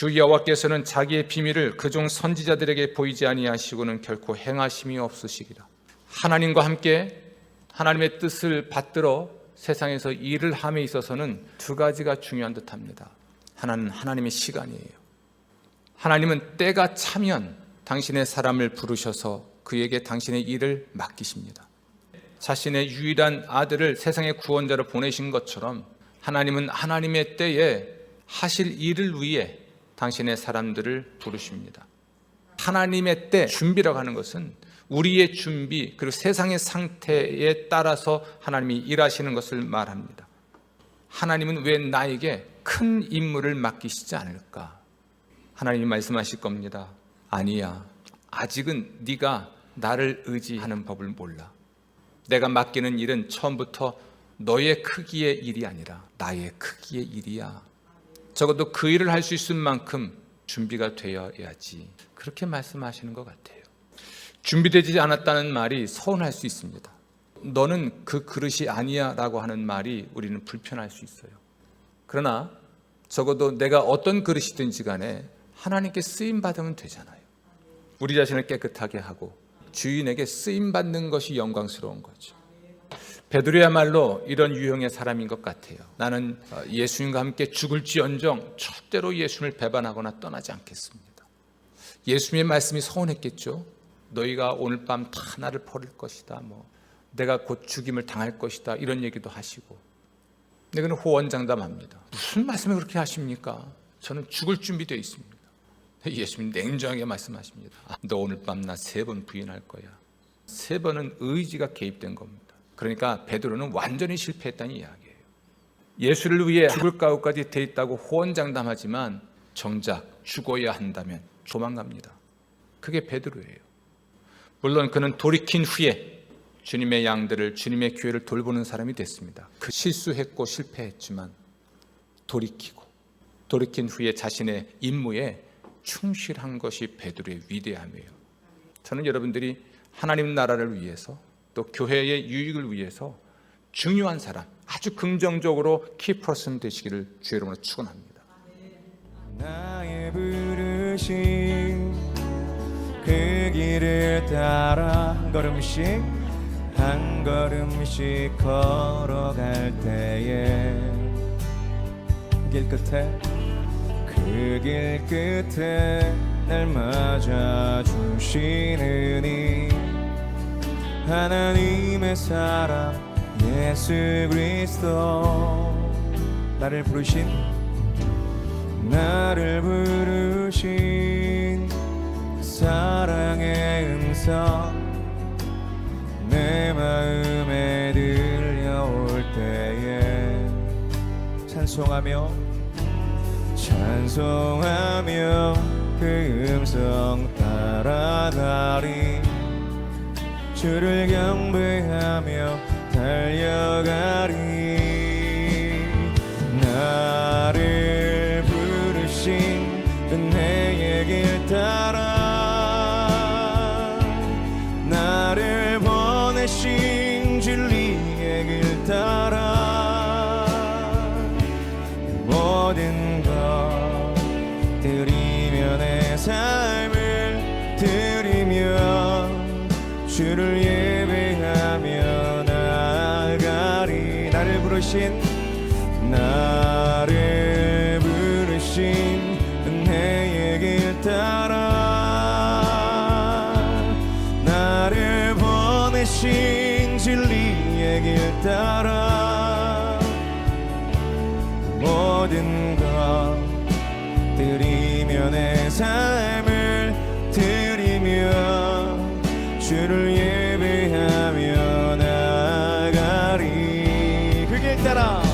주 여호와께서는 자기의 비밀을 그종 선지자들에게 보이지 아니하시고는 결코 행하심이 없으시리라. 하나님과 함께 하나님의 뜻을 받들어 세상에서 일을 함에 있어서는 두 가지가 중요한 듯합니다. 하나는 하나님의 시간이에요. 하나님은 때가 차면 당신의 사람을 부르셔서 그에게 당신의 일을 맡기십니다. 자신의 유일한 아들을 세상의 구원자로 보내신 것처럼 하나님은 하나님의 때에 하실 일을 위해 당신의 사람들을 부르십니다. 하나님의 때 준비라고 하는 것은 우리의 준비 그리고 세상의 상태에 따라서 하나님이 일하시는 것을 말합니다. 하나님은 왜 나에게 큰 임무를 맡기시지 않을까? 하나님이 말씀하실 겁니다. 아니야. 아직은 네가 나를 의지하는 법을 몰라. 내가 맡기는 일은 처음부터 너의 크기의 일이 아니라 나의 크기의 일이야. 적어도 그 일을 할 수 있을 만큼 준비가 되어야지. 그렇게 말씀하시는 것 같아요. 준비되지 않았다는 말이 서운할 수 있습니다. 너는 그 그릇이 아니야 라고 하는 말이 우리는 불편할 수 있어요. 그러나 적어도 내가 어떤 그릇이든지 간에 하나님께 쓰임 받으면 되잖아요. 우리 자신을 깨끗하게 하고 주인에게 쓰임 받는 것이 영광스러운 거죠. 베드로야말로 이런 유형의 사람인 것 같아요. 나는 예수님과 함께 죽을지언정 절대로 예수님을 배반하거나 떠나지 않겠습니다. 예수님의 말씀이 서운했겠죠. 너희가 오늘 밤 다 나를 버릴 것이다. 뭐 내가 곧 죽임을 당할 것이다. 이런 얘기도 하시고. 근데 그는 호언장담합니다. 무슨 말씀을 그렇게 하십니까? 저는 죽을 준비되어 있습니다. 예수님 냉정하게 말씀하십니다. 아, 너 오늘 밤 나 세 번 부인할 거야. 세 번은 의지가 개입된 겁니다. 그러니까 베드로는 완전히 실패했다는 이야기예요. 예수를 위해 죽을 가우까지 돼 있다고 호언장담하지만 정작 죽어야 한다면 도망갑니다. 그게 베드로예요. 물론 그는 돌이킨 후에 주님의 양들을 주님의 교회를 돌보는 사람이 됐습니다. 그 실수했고 실패했지만 돌이키고 돌이킨 후에 자신의 임무에 충실한 것이 베드로의 위대함이에요. 저는 여러분들이 하나님 나라를 위해서 또 교회의 유익을 위해서 중요한 사람, 아주 긍정적으로 키퍼슨 되시기를 주의 이름으로 축원합니다. 나의 부르심 그 길을 따라 한 걸음씩 한 걸음씩 걸어갈 때에 길 끝에 그 길 끝에 날 맞아 주시는 이 하나님의 사랑 예수 그리스도. 나를 부르신 나를 부르신 사랑의 음성. 내 마음에 들려올 때에 찬송하며 찬송하며 그 음성 따라가리 주를 경배하며 달려가리. 나를 부르신 은혜의 길 따라. 나를 보내신 진리의 길 따라. 모든 것 드리며 내삶 주를 예배하며 나아가리. 나를 부르신 나를 부르신 은혜의 길 따라. 나를 보내신 진리의 길 따라. 모든 Instagram.